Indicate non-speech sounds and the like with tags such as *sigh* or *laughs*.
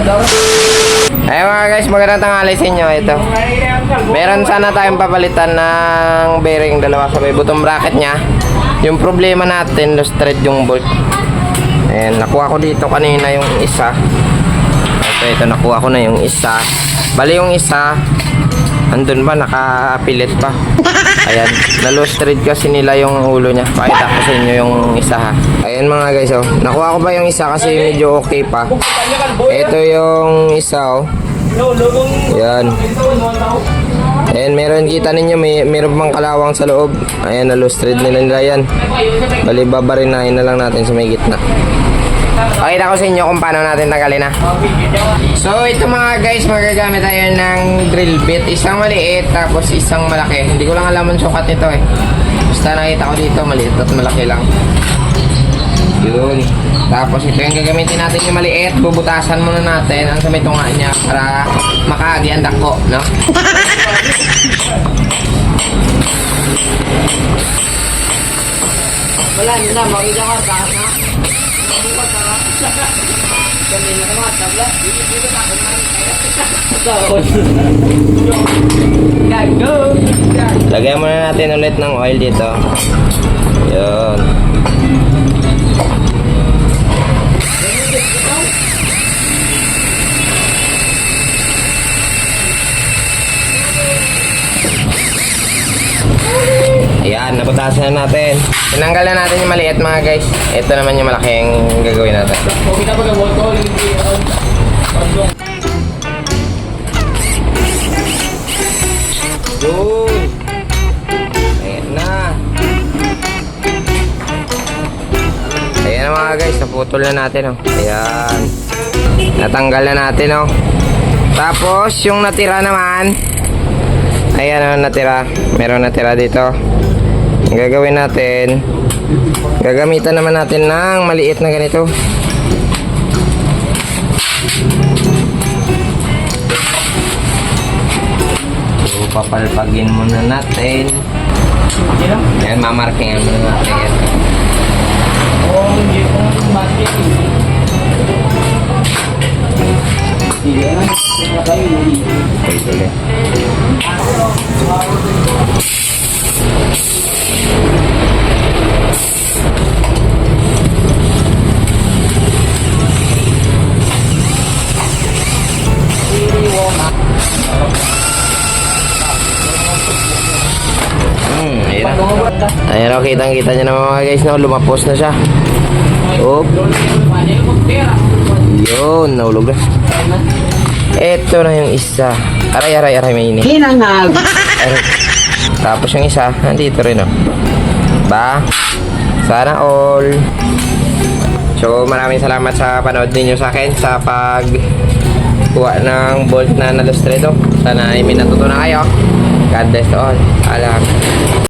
Ayun mga guys, magandang tanghali sa inyo. Ito. Meron sana tayong papalitan ng bearing dalawa sa may butong bracket niya. Yung problema natin, lost thread yung bolt. Ayan, nakuha ko dito kanina yung isa. Ito, ito, nakuha ko na yung isa. Bali yung isa, andun ba, nakapilit pa. Ayan, na-lost thread kasi nila yung ulo niya. Pakita ko sa inyo yung isa ha. Ayan mga guys, oh. Nakuha ko ba yung isa kasi medyo okay pa. Ito yung isa, oh. Yan. Ayan, meron kita ninyo, may meron pang kalawang sa loob. Ayan, na-lost thread nila nila yan. Bali, babarinahin na lang natin sa may gitna. Pakita ko sa inyo kung paano natin tanggalin na. So, ito mga guys, magagamit tayo ng drill bit. Isang maliit, tapos isang malaki. Hindi ko lang alam ang sukat nito eh. Basta nakita ko dito, maliit at malaki lang. Yun. Tapos ito yung gagamitin natin yung maliit. Bubutasan muna natin ang sa may niya para makaagi ang dako, no? Wala na, makita ka ka na. *laughs* Lagyan muna natin ulit ng oil dito. Yun. Ayan, naputasan na natin. Tinanggal na natin yung maliit mga guys. Ito naman yung malaking gagawin natin. Yun. Ayan na. Ayan na mga guys, naputol na natin oh. Ayan. Natanggal na natin oh. Tapos, yung natira naman, ayan oh, natira. Meron natira dito. Gagawin natin, gagamitan naman natin ng maliit na ganito. So, papalpagin muna natin. Yan, mamarkingan muna natin yan. Oh, hindi ko. Hindi na, hindi tayo hindi. Okay, Ayan o, kitang kita nyo naman mga guys, no? lumapos na siya. Oh, yun, nahulog na. Ito na yung isa. Aray, aray, aray, may init. Hinangag! Aray. Tapos yung isa, nandito rin, oh. Ba? Sana all. So, maraming salamat sa panood ninyo sa akin sa pag kuha ng bolt na nalustredo. Sana ay may natutunan kayo. God bless all. Alam.